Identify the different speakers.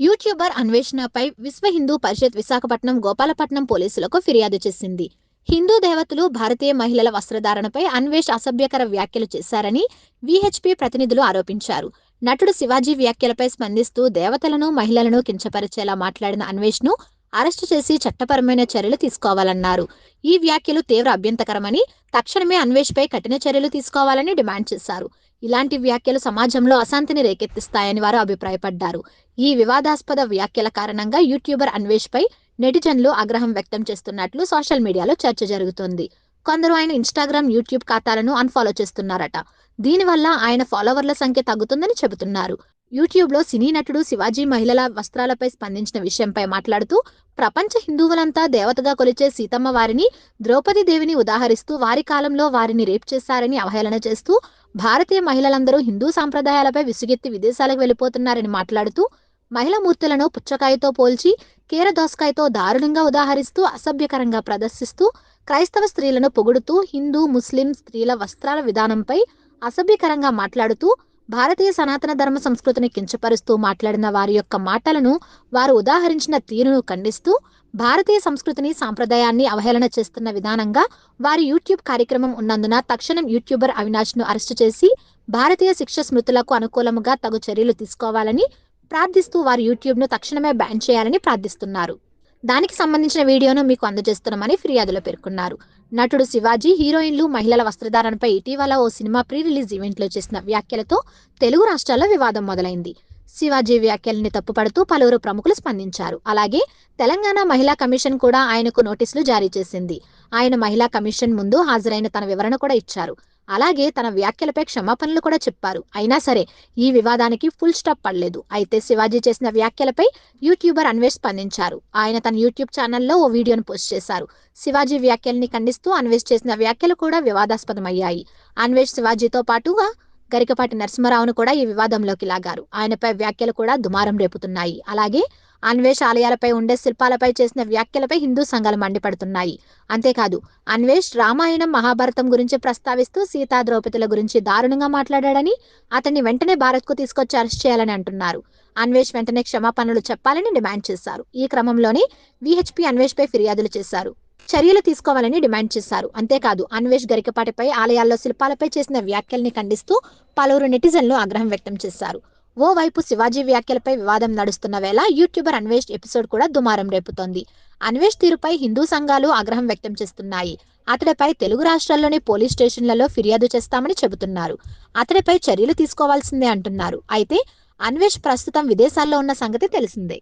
Speaker 1: YouTuber అన్వేషణపై విశ్వ హిందూ పరిషత్ విశాఖపట్నం గోపాలపట్నం పోలీసులకు ఫిర్యాదు చేసింది. హిందూ దేవతలు భారతీయ మహిళల వస్త్రధారణపై అన్వేష్ అసభ్యకర వ్యాఖ్యలు చేశారని విహెచ్పి ప్రతినిధులు ఆరోపించారు. నటుడు శివాజీ వ్యాఖ్యలపై స్పందిస్తూ దేవతలను మహిళలను కించపరిచేలా మాట్లాడిన అన్వేష్ను అరెస్టు చేసి చట్టపరమైన చర్యలు తీసుకోవాలన్నారు. ఈ వ్యాఖ్యలు తీవ్ర అభ్యంతకరమని తక్షణమే అన్వేష్పై కఠిన చర్యలు తీసుకోవాలని డిమాండ్ చేశారు. ఇలాంటి వ్యాఖ్యలు సమాజంలో అశాంతిని రేకెత్తిస్తాయని వారు అభిప్రాయపడ్డారు. ఈ వివాదాస్పద వ్యాఖ్యల కారణంగా యూట్యూబర్ అన్వేష్పై నెటిజన్లు ఆగ్రహం వ్యక్తం చేస్తున్నట్లు సోషల్ మీడియాలో చర్చ జరుగుతోంది. కొందరు ఆయన ఇన్స్టాగ్రామ్ యూట్యూబ్ ఖాతాలను అన్ఫాలో చేస్తున్నారట. దీనివల్ల ఆయన ఫాలోవర్ల సంఖ్య తగ్గుతుందని చెబుతున్నారు. యూట్యూబ్లో సినీ నటుడు శివాజీ మహిళల వస్త్రాలపై స్పందించిన విషయంపై మాట్లాడుతూ ప్రపంచ హిందువులంతా దేవతగా కొలిచే సీతమ్మ వారిని ద్రౌపది దేవిని ఉదాహరిస్తూ వారి కాలంలో వారిని రేప్ చేశారని అవహేళన చేస్తూ భారతీయ మహిళలందరూ హిందూ సాంప్రదాయాలపై విసుగెత్తి విదేశాలకు వెళ్ళిపోతున్నారని మాట్లాడుతూ మహిళ మూర్తులను పుచ్చకాయతో పోల్చి కీర దోసకాయతో దారుణంగా ఉదాహరిస్తూ అసభ్యకరంగా ప్రదర్శిస్తూ క్రైస్తవ స్త్రీలను పొగుడుతూ హిందూ ముస్లిం స్త్రీల వస్త్రాల విధానంపై అసభ్యకరంగా మాట్లాడుతూ భారతీయ సనాతన ధర్మ సంస్కృతిని కించపరుస్తూ మాట్లాడిన వారి యొక్క మాటలను వారు ఉదాహరించిన తీరును ఖండిస్తూ భారతీయ సంస్కృతిని సాంప్రదాయాన్ని అవహేళన చేస్తున్న విధానంగా వారి యూట్యూబ్ కార్యక్రమం ఉన్నందున తక్షణం యూట్యూబర్ అవినాష్ను అరెస్టు చేసి భారతీయ శిక్ష స్మృతులకు అనుకూలముగా తగు చర్యలు తీసుకోవాలని ప్రార్థిస్తూ వారి యూట్యూబ్ను తక్షణమే బ్యాన్ చేయాలని ప్రార్థిస్తున్నారు. దానికి సంబంధించిన వీడియోను మీకు అందజేస్తున్నామని ఫిర్యాదులో పేర్కొన్నారు. నటుడు శివాజీ హీరోయిన్లు మహిళల వస్త్రధారణపై ఇటీవల ఓ సినిమా ప్రీ రిలీజ్ ఈవెంట్లో చేసిన వ్యాఖ్యలతో తెలుగు రాష్ట్రాల్లో వివాదం మొదలైంది. శివాజీ వ్యాఖ్యల్ని తప్పుపడుతూ పలువురు ప్రముఖులు స్పందించారు. అలాగే తెలంగాణ మహిళా కమిషన్ కూడా ఆయనకు నోటీసులు జారీ చేసింది. ఆయన మహిళా కమిషన్ ముందు హాజరైన తన వివరణ కూడా ఇచ్చారు. అలాగే తన వ్యాఖ్యలపై క్షమాపణలు కూడా చెప్పారు. అయినా సరే ఈ వివాదానికి ఫుల్ స్టాప్ పడలేదు. అయితే శివాజీ చేసిన వ్యాఖ్యలపై యూట్యూబర్ అన్వేష్ స్పందించారు. ఆయన తన యూట్యూబ్ ఛానల్లో ఓ వీడియోను పోస్ట్ చేశారు. శివాజీ వ్యాఖ్యల్ని ఖండిస్తూ అన్వేష్ చేసిన వ్యాఖ్యలు కూడా వివాదాస్పదమయ్యాయి. అన్వేష్ శివాజీతో పాటుగా గరికపాటి నరసింహరావును కూడా ఈ వివాదంలోకి లాగారు. ఆయనపై వ్యాఖ్యలు కూడా దుమారం రేపుతున్నాయి. అలాగే అన్వేష్ ఆలయాలపై ఉండే శిల్పాలపై చేసిన వ్యాఖ్యలపై హిందూ సంఘాలు మండిపడుతున్నాయి. అంతేకాదు అన్వేష్ రామాయణం మహాభారతం గురించి ప్రస్తావిస్తూ సీతా ద్రౌపదుల గురించి దారుణంగా మాట్లాడాడని అతన్ని వెంటనే భారత్కు తీసుకొచ్చి అరెస్ట్ చేయాలని అంటున్నారు. అన్వేష్ వెంటనే క్షమాపణలు చెప్పాలని డిమాండ్ చేశారు. ఈ క్రమంలోనే విహెచ్పి అన్వేష్పై ఫిర్యాదులు చేశారు. చర్యలు తీసుకోవాలని డిమాండ్ చేశారు. అంతేకాదు అన్వేష్ గరికపాటిపై ఆలయాల్లో శిల్పాలపై చేసిన వ్యాఖ్యల్ని ఖండిస్తూ పలువురు నెటిజన్లు ఆగ్రహం వ్యక్తం చేశారు. ఓవైపు శివాజీ వ్యాఖ్యలపై వివాదం నడుస్తున్న వేళ యూట్యూబర్ అన్వేష్ ఎపిసోడ్ కూడా దుమారం రేపుతోంది. అన్వేష్ తీరుపై హిందూ సంఘాలు ఆగ్రహం వ్యక్తం చేస్తున్నాయి. అతడిపై తెలుగు రాష్ట్రాల్లోని పోలీస్ స్టేషన్లలో ఫిర్యాదు చేస్తామని చెబుతున్నారు. అతడిపై చర్యలు తీసుకోవాల్సిందే అంటున్నారు. అయితే అన్వేష్ ప్రస్తుతం విదేశాల్లో ఉన్న సంగతి తెలిసిందే.